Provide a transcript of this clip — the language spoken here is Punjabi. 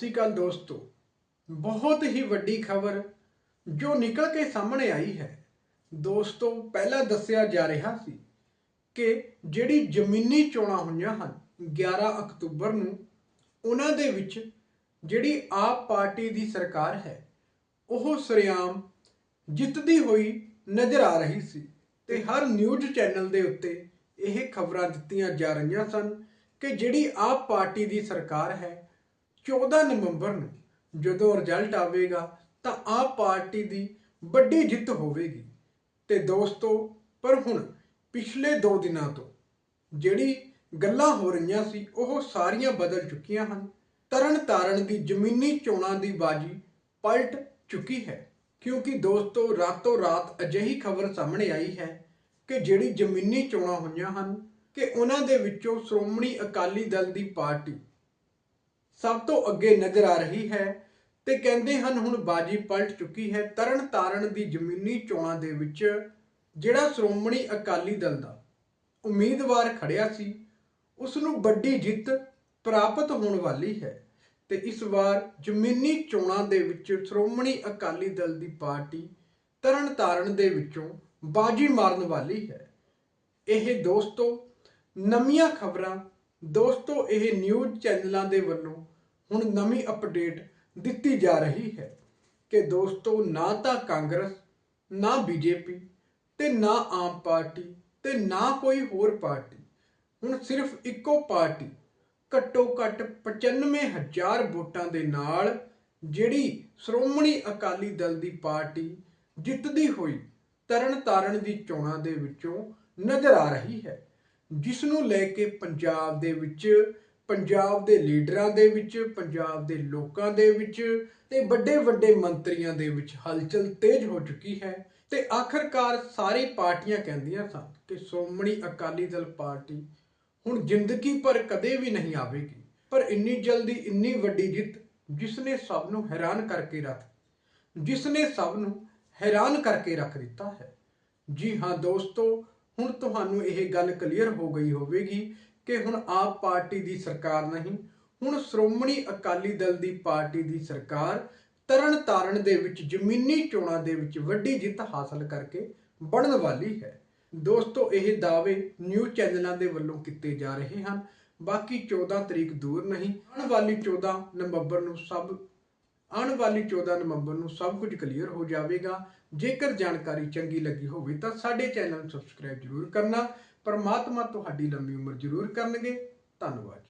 ਸ਼੍ਰੀ ਅਕਾਲ ਦੋਸਤੋ। ਬਹੁਤ ਹੀ ਵੱਡੀ ਖਬਰ ਜੋ ਨਿਕਲ ਕੇ ਸਾਹਮਣੇ ਆਈ ਹੈ। ਦੋਸਤੋ, ਪਹਿਲਾਂ ਦੱਸਿਆ ਜਾ ਰਿਹਾ ਸੀ ਕਿ ਜਿਹੜੀ ਜ਼ਮੀਨੀ ਚੋਣਾਂ ਹੋਈਆਂ ਹਨ 11 ਅਕਤੂਬਰ ਨੂੰ, ਉਹਨਾਂ ਦੇ ਵਿੱਚ ਜਿਹੜੀ ਆਪ ਪਾਰਟੀ ਦੀ ਸਰਕਾਰ ਹੈ, ਉਹ ਸਰਿਆਮ ਜਿੱਤਦੀ ਹੋਈ ਨਜ਼ਰ ਆ ਰਹੀ ਸੀ ਤੇ ਹਰ ਨਿਊਜ਼ ਚੈਨਲ ਦੇ ਉੱਤੇ ਇਹ ਖਬਰਾਂ ਦਿੱਤੀਆਂ ਜਾ ਰਹੀਆਂ ਸਨ ਕਿ ਜਿਹੜੀ ਆਪ ਪਾਰਟੀ ਦੀ ਸਰਕਾਰ ਹੈ 14 ਨਵੰਬਰ ਨੂੰ ਜਦੋਂ ਰਿਜ਼ਲਟ ਆਵੇਗਾ ਤਾਂ ਆਪ ਪਾਰਟੀ ਦੀ ਵੱਡੀ ਜਿੱਤ ਹੋਵੇਗੀ। ਤੇ ਦੋਸਤੋ, ਪਰ ਹੁਣ ਪਿਛਲੇ 2 ਦਿਨਾਂ ਤੋਂ ਜਿਹੜੀ ਗੱਲਾਂ ਹੋ ਰਹੀਆਂ ਸੀ, ਉਹ ਸਾਰੀਆਂ ਬਦਲ ਚੁੱਕੀਆਂ ਹਨ। ਤਰਨ ਤਾਰਨ ਦੀ ਜ਼ਮੀਨੀ ਚੋਣਾਂ ਦੀ ਬਾਜੀ ਪਲਟ ਚੁੱਕੀ ਹੈ। ਕਿਉਂਕਿ ਦੋਸਤੋ ਰਾਤੋਂ ਰਾਤ ਅਜਿਹੀ ਖਬਰ ਸਾਹਮਣੇ ਆਈ ਹੈ ਕਿ ਜਿਹੜੀ ਜ਼ਮੀਨੀ ਚੋਣਾਂ ਹੋਈਆਂ ਹਨ, ਕਿ ਉਹਨਾਂ ਦੇ ਵਿੱਚੋਂ ਸ਼੍ਰੋਮਣੀ ਅਕਾਲੀ ਦਲ ਦੀ ਪਾਰਟੀ ਸਭ ਤੋਂ ਅੱਗੇ ਨਜ਼ਰ ਆ ਰਹੀ ਹੈ ਤੇ ਕਹਿੰਦੇ ਹਨ ਹੁਣ ਬਾਜੀ ਪਲਟ ਚੁੱਕੀ ਹੈ ਤਰਨ ਤਾਰਨ ਦੀ ਜ਼ਮੀਨੀ ਚੋਣਾਂ ਦੇ ਵਿੱਚ, ਜਿਹੜਾ ਸ਼੍ਰੋਮਣੀ ਅਕਾਲੀ ਦਲ ਦਾ ਉਮੀਦਵਾਰ ਖੜਿਆ ਸੀ ਉਸ ਨੂੰ ਵੱਡੀ ਜਿੱਤ ਪ੍ਰਾਪਤ ਹੋਣ ਵਾਲੀ ਹੈ ਤੇ ਇਸ ਵਾਰ ਜ਼ਮੀਨੀ ਚੋਣਾਂ ਦੇ ਵਿੱਚ ਸ਼੍ਰੋਮਣੀ ਅਕਾਲੀ ਦਲ ਦੀ ਪਾਰਟੀ ਤਰਨ ਤਾਰਨ ਦੇ ਵਿੱਚੋਂ ਬਾਜੀ ਮਾਰਨ ਵਾਲੀ ਹੈ। ਇਹ ਦੋਸਤੋ, ਨਵੀਆਂ ਖਬਰਾਂ ਦੋਸਤੋ, ਇਹ ਨਿਊਜ਼ ਚੈਨਲਾਂ ਦੇ ਵੱਲੋਂ ਹੁਣ ਨਵੀਂ ਅਪਡੇਟ ਦਿੱਤੀ ਜਾ ਰਹੀ ਹੈ ਕਿ ਦੋਸਤੋ, ਨਾ ਤਾਂ ਕਾਂਗਰਸ, ਨਾ ਬੀਜੇਪੀ ਤੇ ਨਾ ਆਮ ਪਾਰਟੀ ਤੇ ਨਾ ਕੋਈ ਹੋਰ ਪਾਰਟੀ, ਹੁਣ ਸਿਰਫ ਇੱਕੋ ਪਾਰਟੀ, ਘੱਟੋ ਘੱਟ 95000 ਵੋਟਾਂ ਦੇ ਨਾਲ ਜਿਹੜੀ ਸ਼੍ਰੋਮਣੀ ਅਕਾਲੀ ਦਲ ਦੀ ਪਾਰਟੀ ਜਿੱਤਦੀ ਹੋਈ ਤਰਨ ਤਾਰਨ ਦੀ ਚੋਣਾਂ ਦੇ ਵਿੱਚੋਂ ਨਜ਼ਰ ਆ ਰਹੀ ਹੈ। ਜਿਸ ਨੂੰ ਲੈ ਕੇ ਪੰਜਾਬ ਦੇ ਵਿੱਚ, ਪੰਜਾਬ ਦੇ ਲੀਡਰਾਂ ਦੇ ਵਿੱਚ, ਪੰਜਾਬ ਦੇ ਲੋਕਾਂ ਦੇ ਵਿੱਚ ਤੇ ਵੱਡੇ ਵੱਡੇ ਮੰਤਰੀਆਂ ਦੇ ਵਿੱਚ ਹਲਚਲ ਤੇਜ਼ ਹੋ ਚੁੱਕੀ ਹੈ ਤੇ ਆਖਰਕਾਰ ਸਾਰੀ ਪਾਰਟੀਆਂ ਕਹਿੰਦੀਆਂ ਸਨ ਕਿ ਸ਼੍ਰੋਮਣੀ ਅਕਾਲੀ ਦਲ ਪਾਰਟੀ ਹੁਣ ਜ਼ਿੰਦਗੀ ਪਰ ਕਦੇ ਵੀ ਨਹੀਂ ਆਵੇਗੀ, ਪਰ ਇੰਨੀ ਜਲਦੀ ਇੰਨੀ ਵੱਡੀ ਜਿੱਤ ਜਿਸ ਨੇ ਸਭ ਨੂੰ ਹੈਰਾਨ ਕਰਕੇ ਰੱਖ ਜਿਸ ਨੇ ਸਭ ਨੂੰ ਹੈਰਾਨ ਕਰਕੇ ਰੱਖ ਦਿੱਤਾ ਹੈ। ਜੀ ਹਾਂ ਦੋਸਤੋ ਹੁਣ ਤੁਹਾਨੂੰ ਇਹ ਗੱਲ ਕਲੀਅਰ ਹੋ ਗਈ ਹੋਵੇਗੀ ਕਿ ਹੁਣ ਆਪ ਪਾਰਟੀ ਦੀ ਸਰਕਾਰ ਨਹੀਂ, ਹੁਣ ਸ਼੍ਰੋਮਣੀ ਅਕਾਲੀ ਦਲ ਦੀ ਪਾਰਟੀ ਦੀ ਸਰਕਾਰ ਤਰਨ ਤਾਰਨ ਦੇ ਵਿੱਚ, ਜ਼ਮੀਨੀ ਚੋਣਾਂ ਦੇ ਵਿੱਚ ਵੱਡੀ ਜਿੱਤ ਹਾਸਲ ਕਰਕੇ ਬਣਨ ਵਾਲੀ ਹੈ। ਦੋਸਤੋ, ਇਹ ਦਾਅਵੇ ਨਿਊਜ਼ ਚੈਨਲਾਂ ਦੇ ਵੱਲੋਂ ਕੀਤੇ ਜਾ ਰਹੇ ਹਨ। ਬਾਕੀ 14 ਤਰੀਕ ਦੂਰ ਨਹੀਂ, ਆਉਣ ਵਾਲੀ 14 ਨਵੰਬਰ ਨੂੰ ਸਭ ਆਉਣ ਵਾਲੀ 14 ਨਵੰਬਰ ਨੂੰ ਸਭ ਕੁਝ ਕਲੀਅਰ ਹੋ ਜਾਵੇਗਾ। ਜੇਕਰ ਜਾਣਕਾਰੀ ਚੰਗੀ ਲੱਗੀ ਹੋਵੇ ਤਾਂ ਸਾਡੇ ਚੈਨਲ ਨੂੰ ਸਬਸਕ੍ਰਾਈਬ ਜ਼ਰੂਰ ਕਰਨਾ। ਪਰਮਾਤਮਾ ਤੁਹਾਡੀ ਲੰਮੀ ਉਮਰ ਜ਼ਰੂਰ ਕਰਨਗੇ। ਧੰਨਵਾਦ